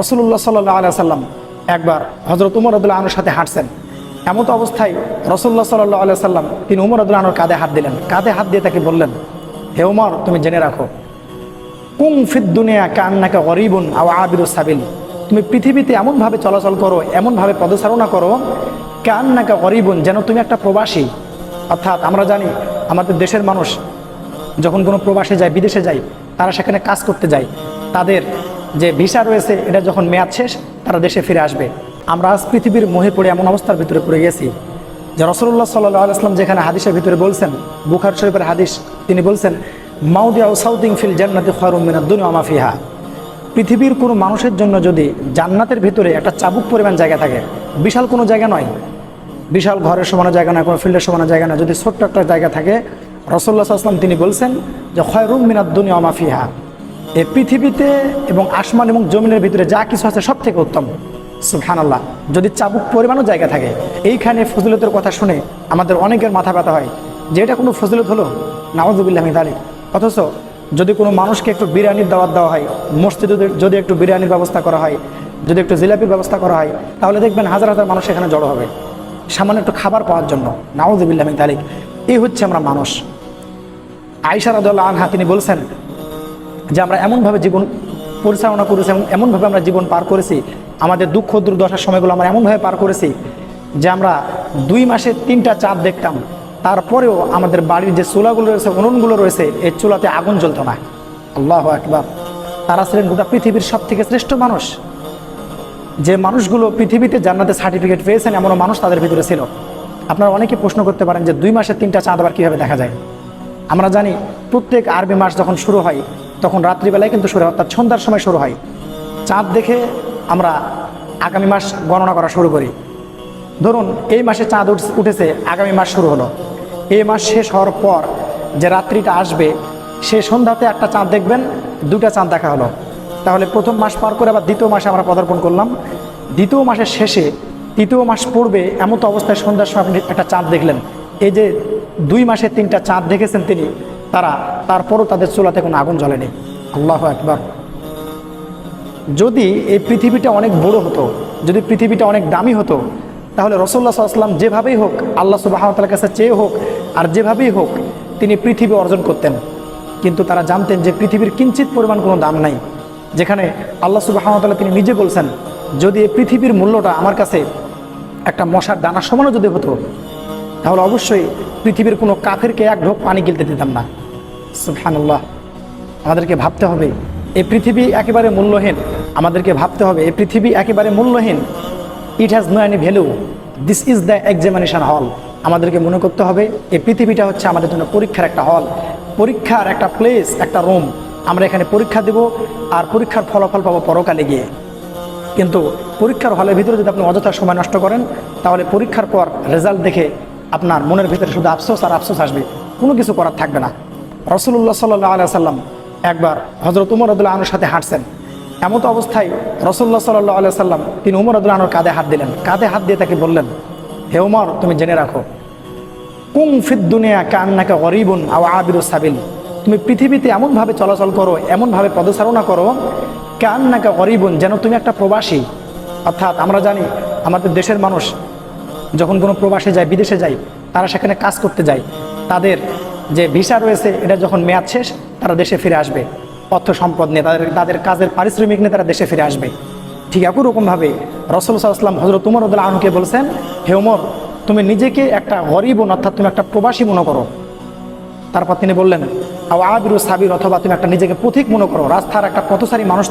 রসুল্লাহ সাল্লাহ আলিয়া সাল্লাম একবার হজরত উমর আদুল্লাহ আনুর সাথে হাঁটছেন। এমত অবস্থায় রসুল্লাহ সাল্লাহ আলিয়া সাল্লাম তিনি উমর আদুল্লাহ আনুর কাঁধে হাত দিলেন। কাঁধে হাত দিয়ে তাকে বললেন, হে উমর, তুমি জেনে রাখো, কুম ফিদ দুনিয়া কান্নাকে গরিবুন আও আবিরু সাবিল। তুমি পৃথিবীতে এমনভাবে চলাচল করো, এমনভাবে পদচারণা করো কান্নাকে গরিবুন, যেন তুমি একটা প্রবাসী। অর্থাৎ আমরা জানি, আমাদের দেশের মানুষ যখন কোনো প্রবাসে যায়, বিদেশে যায়, তারা সেখানে কাজ করতে যায়। তাদের যে ভিসা রয়েছে, এটা যখন মেয়াদ শেষ, তারা দেশে ফিরে আসবে। আমরা আজ পৃথিবীর মোহে পড়ে এমন অবস্থার ভিতরে পড়ে গেছি। যে রসল্লাহ সাল্লাহ আলাইসলাম যেখানে হাদিসের ভিতরে বলছেন, বুখার শরীফের হাদিস, তিনি বলছেন মাউদিয়া সাউদিং ফিল জান্নাতি খয়রুমিনা দুনিয়া মাফিহা পৃথিবীর কোনো মানুষের জন্য যদি জান্নাতের ভিতরে একটা চাবুক পরিমাণ জায়গা থাকে, বিশাল কোনো জায়গা নয়। বিশাল ঘরের সমানো জায়গা না কোনো ফিল্ডের সমানো জায়গা না যদি ছোট্ট একটা জায়গা থাকে রসল্লা আসলাম তিনি বলছেন যে খয়রুম মিনাদ দুনিয়া মাফিহা এই পৃথিবীতে এবং আসমান এবং জমিনের ভিতরে যা কিছু আছে সব থেকে উত্তম। সুফহান আল্লাহ যদি চাবুক পরিমাণও জায়গা থাকে, এইখানে ফজিলতের কথা শুনে আমাদের অনেকের মাথা ব্যথা হয়। যে এটা কোনো ফজিলত হলো? নাওয়াজুবিল্লাহ আলী অথচ যদি কোনো মানুষকে একটু বিরিয়ানির দাওয়াত দেওয়া হয়, মসজিদে যদি- একটু বিরিয়ানির ব্যবস্থা করা হয়, যদি একটু জিলাপির ব্যবস্থা করা হয়, তাহলে দেখবেন হাজার হাজার মানুষ এখানে জড়ো হবে। সামান্য একটু খাবার পাওয়ার জন্য। নাওয়াজুবিল্লাহ তালিক এই হচ্ছে আমরা মানুষ। আয়সা রাদুল্লাহ আনহা তিনি বলছেন যে আমরা এমনভাবে জীবন পরিচালনা করেছি এবং এমনভাবে আমরা জীবন পার করেছি, আমাদের দুঃখ দুর্দশার সময়গুলো আমরা এমনভাবে পার করেছি যে আমরা দুই মাসে তিনটা চাঁদ দেখতাম। তারপরেও আমাদের বাড়ির যে চুলাগুলো রয়েছে, উনুনগুলো রয়েছে, এই চুলাতে আগুন জ্বলতো না। আল্লাহ একবার তারা ছিলেন গোটা পৃথিবীর সব থেকে শ্রেষ্ঠ মানুষ। যে মানুষগুলো পৃথিবীতে জান্নাতে সার্টিফিকেট পেয়েছেন এমনও মানুষ তাদের ভিতরে ছিল। আপনারা অনেকে প্রশ্ন করতে পারেন যে দুই মাসে তিনটা চাঁদ আবার কীভাবে দেখা যায়? আমরা জানি প্রত্যেক আরবি মাস যখন শুরু হয় তখন রাত্রিবেলায় কিন্তু শুরু হয়, অর্থাৎ সন্ধ্যার সময় শুরু হয়। চাঁদ দেখে আমরা আগামী মাস গণনা করা শুরু করি। ধরুন, এই মাসে চাঁদ উঠ- উঠেছে, আগামী মাস শুরু হলো। এই মাস শেষ হওয়ার পর যে রাত্রিটা আসবে, সে সন্ধ্যাতে একটা চাঁদ দেখবেন দুটা চাঁদ দেখা হলো। তাহলে প্রথম মাস পার করে আবার দ্বিতীয় মাসে আমরা পদার্পণ করলাম। দ্বিতীয় মাসের শেষে, তৃতীয় মাস পড়বে এমন তো অবস্থায় সন্ধ্যার সময় আপনি একটা চাঁদ দেখলেন। এই যে দুই মাসে তিনটা চাঁদ দেখেছেন তিনি তারা তারপরও তাদের চুলাতে কোনো আগুন জ্বলেনি। আল্লাহ একবার যদি এই পৃথিবীটা অনেক বড় হতো, যদি পৃথিবীটা অনেক দামি হতো, তাহলে রসল্লা সাল্লাম যেভাবেই হোক, আল্লাহ সুবাহতালার কাছে চেয়ে হোক, আর যেভাবেই হোক, তিনি পৃথিবী অর্জন করতেন। কিন্তু তারা জানতেন যে পৃথিবীর কিঞ্চিত পরিমাণ কোনো দাম নাই। যেখানে আল্লাহ সুবাহতাল্লাহ তিনি নিজে বলছেন, যদি এই পৃথিবীর মূল্যটা আমার কাছে একটা মশার দানা সমানও যদি হতো, তাহলে অবশ্যই পৃথিবীর কোনো কাফেরকে এক ঢোক পানি গিলতে দিতাম না। সুবহানাল্লাহ। আমাদেরকে ভাবতে হবে এই পৃথিবী একেবারে মূল্যহীন। আমাদেরকে ভাবতে হবে এই পৃথিবী একেবারে মূল্যহীন। It has no any value this is the examination হল আমাদেরকে মনে করতে হবে এই পৃথিবীটা হচ্ছে আমাদের জন্য পরীক্ষার একটা হল পরীক্ষার একটা প্লেস একটা রুম আমরা এখানে পরীক্ষা দেব, আর পরীক্ষার ফলাফল পাবো পরকালে গিয়ে। কিন্তু পরীক্ষার হলের ভিতরে যদি আপনি অযথা সময় নষ্ট করেন, তাহলে পরীক্ষার পর রেজাল্ট দেখে আপনার মনের ভিতরে শুধু আফসোস আর আফসোস আসবে। কোনো কিছু করার থাকবে না। রসুল্লাহ সাল্লাহ আলিয়া সাল্লাম একবার হজরত উমর আদুল্লাহ আনুর সাথে হাঁটছেন। এমত অবস্থায় রসুল্লাহ সাল্লাহ আলিয়া সাল্লাম তিনি উমর আদুল্লাহ আনুর কাঁধে হাত দিলেন। কাঁধে হাত দিয়ে তাকে বললেন, হে উমর, তুমি জেনে রাখো, কুম ফিদ দুনিয়া কান্নাকে গরিবুন আও আবিরু সাবিল। তুমি পৃথিবীতে এমনভাবে চলাচল করো, এমনভাবে পদচারণা করো কান্নাকে গরিবুন, যেন তুমি একটা প্রবাসী। অর্থাৎ আমরা জানি, আমাদের দেশের মানুষ যখন কোনো প্রবাসে যায়, বিদেশে যায়, তারা সেখানে কাজ করতে যায়। তাদের যে ভিসা রয়েছে, এটা যখন মেয়াদ শেষ, তারা দেশে ফিরে আসবে। অর্থ সম্পদ নিয়ে তাদের তাদের কাজের পারিশ্রমিক নিয়ে তারা দেশে ফিরে আসবে। ঠিক একই রকমভাবে রসুল সাল্লাম হজরত উমর উদ্দুল্লাহ আহমকে বলছেন, হে উমর, তুমি নিজেকে একটা গরিব অর্থাৎ তুমি একটা প্রবাসী মনে করো। তারপর তিনি বললেন আবিরু সাবির, অথবা তুমি একটা নিজেকে পথিক মনে করো। রাস্তার একটা পথচারী মানুষ